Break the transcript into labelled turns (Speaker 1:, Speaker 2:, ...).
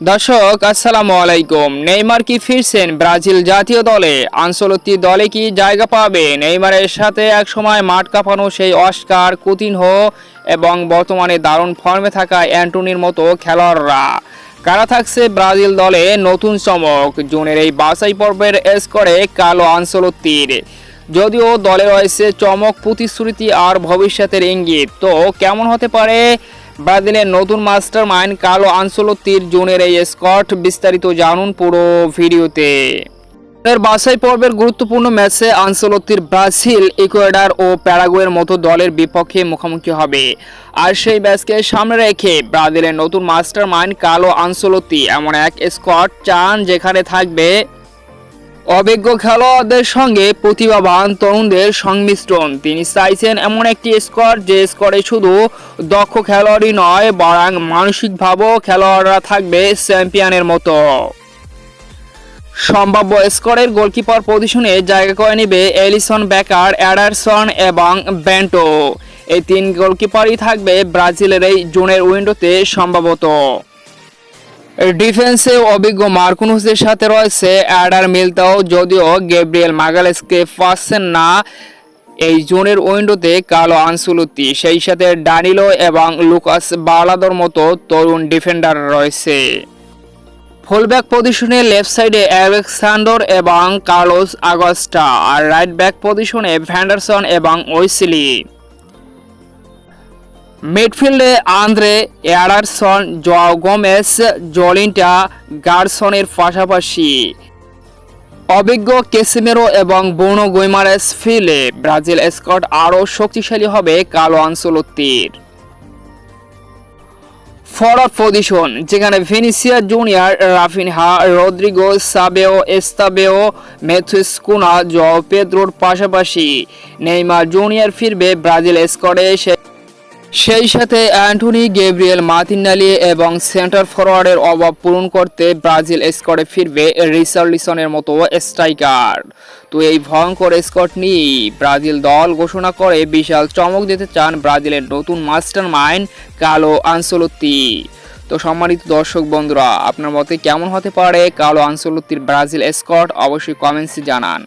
Speaker 1: দর্শক, আসসালামু আলাইকুম। নেইমার কি ফিরছেন ব্রাজিল জাতীয় দলে? আনসলত্তি দলে কি জায়গা পাবে? নেইমারের সাথে একসময় মাঠ কাঁপানো সেই অস্কার কুতিনহো এবং বর্তমানে দারুণ ফর্মে থাকা অ্যান্টনির মতো খেলোয়াড়রা। কারা থাকছে ব্রাজিল দলে নতুন চমক? জুনের এই বাছাই পর্বের স্কোরে কালো আনসলত্তির। যদিও দলে রয়েছে চমক প্রতিশ্রুতি আর ভবিষ্যতের ইঙ্গিত, তো কেমন হতে পারে ব্রাজিলের নতুন মাস্টার মাইন্ড কালো আনসলত্তির জুনের এই স্কট বিস্তারিত জানুন পুরো ভিডিওতে। এর বাছাই পর্বের গুরুত্বপূর্ণ ম্যাচে আনসলত্তির ব্রাজিল, ইকুয়েডার ও প্যারাগুয়ের মতো দলের বিপক্ষে মুখোমুখি হবে। আর সেই ম্যাচকে সামনে রেখে ব্রাজিলের নতুন মাস্টার মাইন্ড কালো আনসলত্তি এমন এক স্কট চান যেখানে থাকবে অভিজ্ঞ খেলোয়াড়দের সঙ্গে প্রতিভাবান তরুণদের সংমিশ্রণ। তিনি চাইছেন এমন একটি স্কোয়াড, যে স্কোয়াডে শুধু দক্ষ খেলোয়াড়ই নয়, বরং মানসিকভাবেও খেলোয়াড়রা থাকবে চ্যাম্পিয়নের মতো। সম্ভাব্য স্কোরের গোলকিপার পজিশনে জায়গা করে নেবে এলিসন বেকার অ্যাডারসন এবং ব্যান্টো। এই তিন গোলকিপারই থাকবে ব্রাজিলের এই জুনের উইন্ডোতে সম্ভবত। ডিফেন্সে অভিজ্ঞ মার্কুনুসের সাথে রয়েছে অ্যাডার মিলতাও। যদিও গেব্রিয়েল মাগালেসকে পাচ্ছেন না এই জোনের উইন্ডোতে কালো আনসুলতি। সেই সাথে ডানিলো এবং লুকাস বালাদর মতো তরুণ ডিফেন্ডার রয়েছে। ফুলব্যাক পজিশনে লেফট সাইডে অ্যালেক্সান্ডর এবং কার্লোস আগস্টা। আর রাইট ব্যাক পজিশনে ভ্যান্ডারসন এবং ওয়েসলি। মিডফিল্ডে আন্দ্রে এয়ারসন জোয়াও গোমেস জলিন্টা গার্সনের পাশাপাশি। অভিজ্ঞ কেসিমেরো এবং বর্ণ গৈমারেস ফিলে ব্রাজিল স্কট আরও শক্তিশালী হবে কালো আনসলত্তির। ফরওয়ার্ড পজিশন, যেখানে Vinicius junior Raphinha Rodrigo সাবেও, Estevao Matheus Cunha জ পেদ্রোর পাশাপাশি। নেইমার জুনিয়র ফিরবে ব্রাজিল স্কোয়াডে সেই সাথে অ্যান্টনি গেব্রিয়েল মাতিনালি এবং সেন্টার ফরওয়ার্ডের অভাব পূরণ করতে ব্রাজিল স্কোয়াডে ফিরবে রিসার্লিসনের মতো স্ট্রাইকার। তো এই ভয়ঙ্কর স্কট নিয়ে ব্রাজিল দল ঘোষণা করে বিশাল চমক দিতে চান ব্রাজিলের নতুন মাস্টার মাইন্ড কালো আনসলত্তি। তো সম্মানিত দর্শক বন্ধুরা, আপনার মতে কেমন হতে পারে কালো আনসলত্তির ব্রাজিল স্কট অবশ্যই কমেন্টসে জানান।